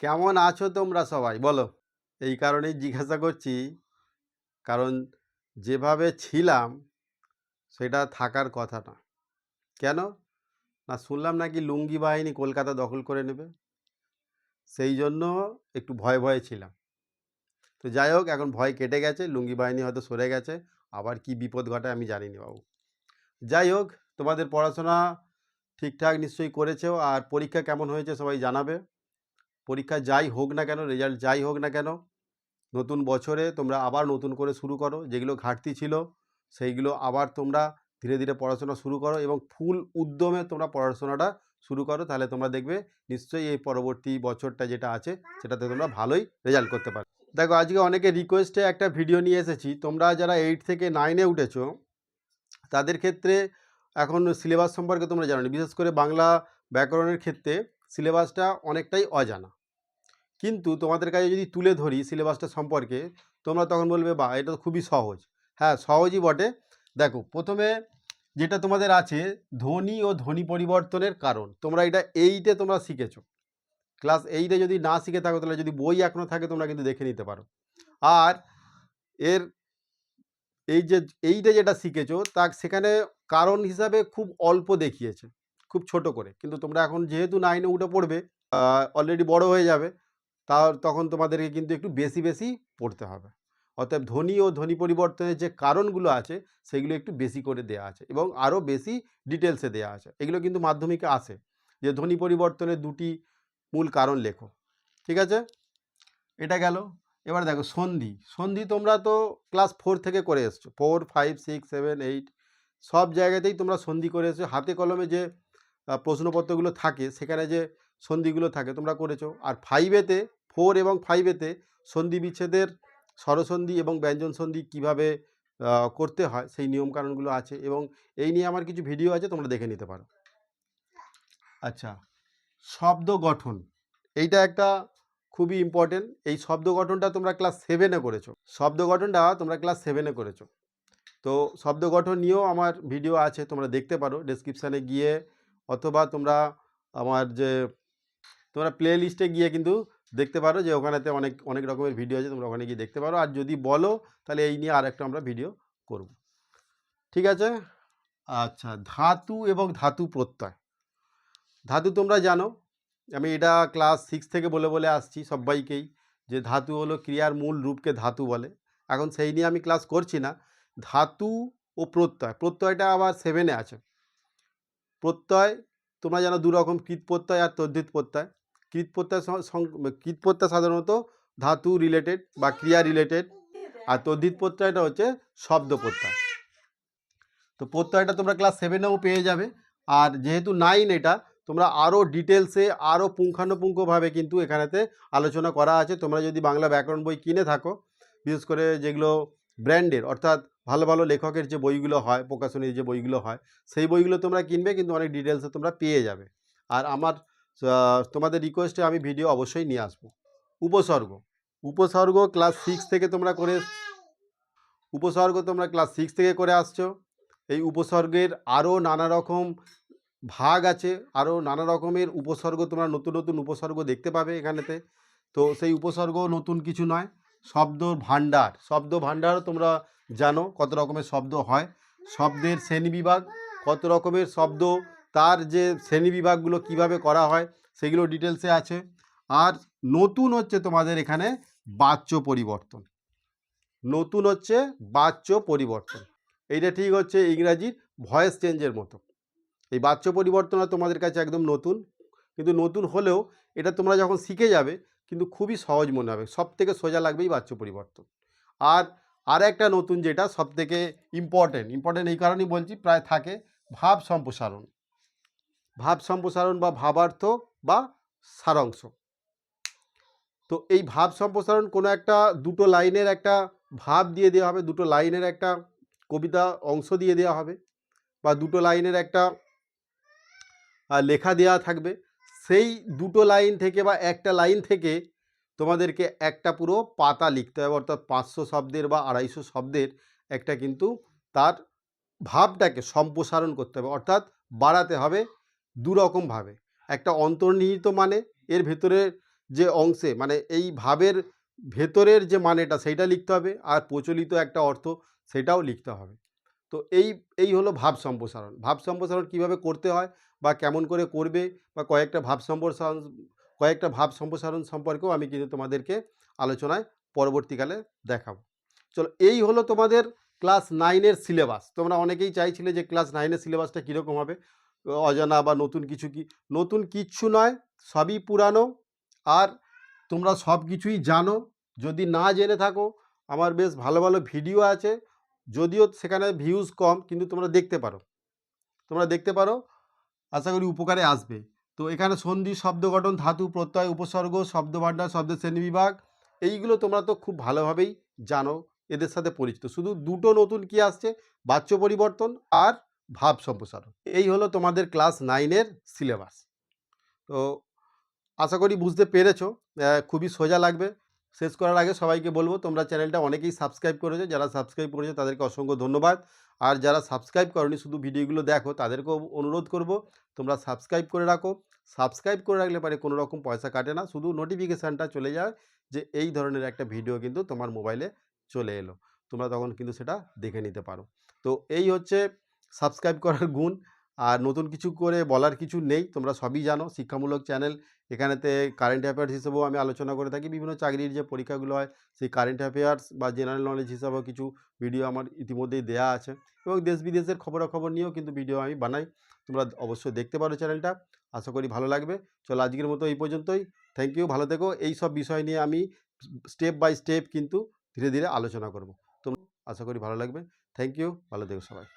কেমন আছো তোমরা সবাই? বলো। এই কারণেই জিজ্ঞাসা করছি, কারণ যেভাবে ছিলাম, সেটা থাকার কথা না। কেন? না, শুনলাম নাকি লুঙ্গি বাহিনী কলকাতা দখল করে নেবে? সেই জন্য একটু ভয়ে ভয়ে ছিলাম। তো যাই হোক, এখন ভয় কেটে গেছে, লুঙ্গি বাহিনী হয়তো সরে গেছে, আবার কি বিপদ ঘটে আমি জানি জানিনি বাবু। যাই হোক, তোমাদের পড়াশোনা ঠিকঠাক নিশ্চয়ই করেছ, আর পরীক্ষা কেমন হয়েছে সবাই জানাবে। পরীক্ষা যাই হোক না কেন রেজাল্ট যাই হোক না কেন, নতুন বছরে তোমরা আবার নতুন করে শুরু করো। যেগুলো ঘাটতি ছিল, সেইগুলো আবার তোমরা ধীরে ধীরে পড়াশোনা শুরু করো এবং ফুল উদ্যমে তোমরা পড়াশোনাটা শুরু করো। তাহলে তোমরা দেখবে নিশ্চয়ই এই পরবর্তী বছরটা যেটা আছে, সেটাতে তোমরা ভালোই রেজাল্ট করতে পারো দেখো, আজকে অনেকে রিকোয়েস্টে একটা ভিডিও নিয়ে এসেছি। তোমরা যারা এইট থেকে নাইনে উঠেছো, তাদের ক্ষেত্রে এখন সিলেবাস সম্পর্কে তোমরা জানো। বিশেষ করে বাংলা ব্যাকরণের ক্ষেত্রে সিলেবাসটা অনেকটাই অজানা। কিন্তু তোমাদের কাছে যদি তুলে ধরি সিলেবাসটা সম্পর্কে, তোমরা তখন বলবে বা এটা তো খুবই সহজ। হ্যাঁ সহজই বটে। দেখো, প্রথমে যেটা তোমাদের আছে, ধ্বনি ও ধ্বনি পরিবর্তনের কারণ। তোমরা এটা এইটে তোমরা শিখেছো। ক্লাস এইটে যদি না শিখে থাকো, তাহলে যদি বই এখনও থাকে, তোমরা কিন্তু দেখে নিতে পারো। আর এর এই যে, এইটা যেটা শিখেছো তা সেখানে কারণ হিসাবে খুব অল্প দেখিয়েছে, খুব ছোট করে। কিন্তু তোমরা এখন যেহেতু নাইনে উঠে পড়বে অলরেডি বড় হয়ে যাবে। তা তখন তোমাদেরকে কিন্তু একটু বেশি বেশি পড়তে হবে। অতএব ধ্বনি ও ধ্বনি পরিবর্তনের যে কারণগুলো আছে, সেগুলো একটু বেশি করে দেওয়া আছে এবং আরও বেশি ডিটেলসে দেওয়া আছে। এগুলো কিন্তু মাধ্যমিকে আসে। যে ধ্বনি পরিবর্তনের দুটি মূল কারণ লেখো। ঠিক আছে? এটা গেল। এবার দেখো সন্ধি। সন্ধি তোমরা তো ক্লাস ফোর থেকে করে এসছো। Four five six seven eight সব জায়গাতেই তোমরা সন্ধি করে এসছো। হাতে কলমে যে প্রশ্নপত্রগুলো থাকে, সেখানে যে সন্ধিগুলো থাকে, তোমরা করেছ। আর ফাইভেতে ফোর এবং ফাইভেতে সন্ধি বিচ্ছেদের, স্বরসন্ধি এবং ব্যঞ্জন সন্ধি কীভাবে করতে হয়, সেই নিয়মকানুনগুলো আছে এবং এই নিয়ে আমার কিছু ভিডিও আছে, তোমরা দেখে নিতে পারো। আচ্ছা শব্দ গঠন। এইটা একটা খুবই ইম্পর্টেন্ট এই শব্দ গঠনটা তোমরা ক্লাস সেভেনে করেছ। শব্দ গঠনটা তোমরা ক্লাস সেভেনে করেছ। তো শব্দ গঠন নিয়েও আমার ভিডিও আছে, তোমরা দেখতে পারো। ডেসক্রিপশানে গিয়ে অথবা তোমরা আমার যে তোমরা প্লে লিস্টে গিয়ে কিন্তু দেখতে পারো যে ওখানেতে অনেক অনেক রকমের ভিডিও আছে, তোমরা ওখানে গিয়ে দেখতে পারো। আর যদি বলো, তাহলে এই নিয়ে আরেকটা আমরা ভিডিও করব। ঠিক আছে? আচ্ছা ধাতু এবং ধাতু প্রত্যয়। ধাতু তোমরা জানো, আমি এটা ক্লাস সিক্স থেকে বলে বলে আসছি সবাইকেই, যে ধাতু হলো ক্রিয়ার মূল রূপকে ধাতু বলে। এখন সেই নিয়ে আমি ক্লাস করছি না। ধাতু ও প্রত্যয়, প্রত্যয়টা আবার সেভেনে আছে। প্রত্যয়, তোমরা জানো দু রকম কৃত প্রত্যয় আর তদ্ধিত প্রত্যয়। কৃত প্রত্যয় সং- সং- কৃত প্রত্যয় সাধারণত ধাতু রিলেটেড বা ক্রিয়া রিলেটেড আর তদ্ধিত প্রত্যয়টা হচ্ছে শব্দ প্রত্যয়। তো প্রত্যয়টা তোমরা ক্লাস সেভেনেও পেয়ে যাবে। আর যেহেতু নাইন এটা, তোমরা আরও ডিটেলসে আরও পুঙ্খানুপুঙ্খভাবে কিন্তু এখানেতে আলোচনা করা আছে। তোমরা যদি বাংলা ব্যাকরণ বই কিনে থাকো, বিশেষ করে যেগুলো ব্র্যান্ডের অর্থাৎ ভালো ভালো লেখকের যে বইগুলো হয়, প্রকাশনীর যে বইগুলো হয়, সেই বইগুলো তোমরা কিনবে, কিন্তু অনেক ডিটেলসে তোমরা পেয়ে যাবে। আর আমার তোমাদের রিকোয়েস্টে আমি ভিডিও অবশ্যই নিয়ে আসব। উপসর্গ। উপসর্গ ক্লাস সিক্স থেকে তোমরা করে উপসর্গ তোমরা ক্লাস সিক্স থেকে করে আসছো। এই উপসর্গের আরও নানা রকম ভাগ আছে, আরও নানা রকমের উপসর্গ তোমরা নতুন নতুন উপসর্গ দেখতে পাবে এখানেতে। তো সেই উপসর্গ নতুন কিছু নয়, শব্দ ভাণ্ডার। শব্দ ভাণ্ডারও তোমরা জানো কত রকমের শব্দ হয়। শব্দের শ্রেণীবিভাগ, কত রকমের শব্দ তার যে শ্রেণীবিভাগগুলো কীভাবে করা হয় সেগুলো ডিটেলসে আছে। আর নতুন হচ্ছে তোমাদের এখানে বাচ্য পরিবর্তন। নতুন হচ্ছে বাচ্য পরিবর্তন। এইটা ঠিক হচ্ছে ইংরাজির ভয়েস চেঞ্জের মতো। এই বাচ্য পরিবর্তন তোমাদের কাছে একদম নতুন। কিন্তু নতুন হলেও এটা তোমরা যখন শিখে যাবে, কিন্তু খুবই সহজ মনে হবে। সব থেকে সোজা লাগবেই বাচ্য পরিবর্তন। আর আর একটা নতুন যেটা সব থেকে ইম্পর্টেন্ট ইম্পর্টেন্ট এই কারণেই বলছি, প্রায় থাকে ভাব সম্প্রসারণ। ভাব সম্প্রসারণ বা ভাবার্থ বা সারাংশ। তো এই ভাব সম্প্রসারণ কোনো একটা দুটো লাইনের একটা ভাব দিয়ে দেওয়া হবে, দুটো লাইনের একটা কবিতা অংশ দিয়ে দেওয়া হবে বা দুটো লাইনের একটা লেখা দেওয়া থাকবে। সেই দুটো লাইন থেকে বা একটা লাইন থেকে তোমাদেরকে একটা পুরো পাতা লিখতে হবে, অর্থাৎ পাঁচশো শব্দের বা আড়াইশো শব্দের একটা কিন্তু তার ভাবটাকে সম্প্রসারণ করতে হবে, অর্থাৎ বাড়াতে হবে দুরকমভাবে একটা অন্তর্নিহিত মানে এর ভেতরে যে অংশে মানে এই ভাবের ভেতরের যে মানেটা, সেইটা লিখতে হবে। আর প্রচলিত একটা অর্থ, সেটাও লিখতে হবে। তো এই এই হলো ভাব সম্প্রসারণ। ভাব সম্প্রসারণ কীভাবে করতে হয় বা কেমন করে করবে বা কয়েকটা ভাব সম্প্রসারণ, কয়েকটা ভাব সম্প্রসারণ সম্পর্কেও আমি কিন্তু তোমাদেরকে আলোচনায় পরবর্তীকালে দেখাবো। চলো, এই হলো তোমাদের ক্লাস নাইনের সিলেবাস। তোমরা অনেকেই চাইছিলে যে ক্লাস নাইনের সিলেবাসটা কীরকম হবে। অজানা বা নতুন কিছু কি? নতুন কিচ্ছু নয়, সবই পুরানো। আর তোমরা সব কিছুই জানো। যদি না জেনে থাকো, আমার বেশ ভালো ভালো ভিডিও আছে। যদিও সেখানে ভিউজ কম, কিন্তু তোমরা দেখতে পারো। তোমরা দেখতে পারো, আশা করি উপকারে আসবে। তো এখানে সন্ধি, শব্দ গঠন, ধাতু প্রত্যয়, উপসর্গ, শব্দ ভাণ্ডার শব্দের শ্রেণীবিভাগ এইগুলো তোমরা তো খুব ভালোভাবেই জানো, এদের সাথে পরিচিত। শুধু দুটো নতুন কি আসছে? বাচ্য পরিবর্তন আর ভাব সম্প্রসারণ। এই হলো তোমাদের ক্লাস নাইনের সিলেবাস। তো আশা করি বুঝতে পেরেছ খুবই সোজা লাগবে। শেষ করার আগে সবাইকে বলব, তোমরা চ্যানেলটা অনেকেই সাবস্ক্রাইব করেছ, যারা সাবস্ক্রাইব করেছ তাদেরকে অসংখ্য ধন্যবাদ। আর যারা সাবস্ক্রাইব করনি, শুধু ভিডিওগুলো দেখো, তাদেরকেও অনুরোধ করব, তোমরা সাবস্ক্রাইব করে রাখো। সাবস্ক্রাইব করে রাখলে পারে কোনো রকম পয়সা কাটে না, শুধু নোটিফিকেশানটা চলে যায় যে এই ধরনের একটা ভিডিও কিন্তু তোমার মোবাইলে চলে এলো। তোমরা তখন কিন্তু সেটা দেখে নিতে পারো। তো এই হচ্ছে সাবস্ক্রাইব করার গুণ। আর নতুন কিছু করে বলার কিছু নেই। তোমরা সবই জানো। শিক্ষামূলক চ্যানেল। এখানেতে কারেন্ট অ্যাফেয়ার্স হিসেবেও আমি আলোচনা করে থাকি। বিভিন্ন চাকরির যে পরীক্ষাগুলো হয়, সেই কারেন্ট অ্যাফেয়ার্স বা জেনারেল নলেজ হিসাবেও কিছু ভিডিও আমার ইতিমধ্যেই দেয়া আছে। এবং দেশ বিদেশের খবরাখবর নিয়েও কিন্তু ভিডিও আমি বানাই। তোমরা অবশ্যই দেখতে পারো চ্যানেলটা আশা করি ভালো লাগবে। চলো আজকের মতো এই পর্যন্তই। থ্যাংক ইউ ভালো থেকো। এই সব বিষয় নিয়ে আমি স্টেপ বাই স্টেপ কিন্তু ধীরে ধীরে আলোচনা করব। তোমরা আশা করি ভালো লাগবে। থ্যাংক ইউ ভালো থেকো সবাই।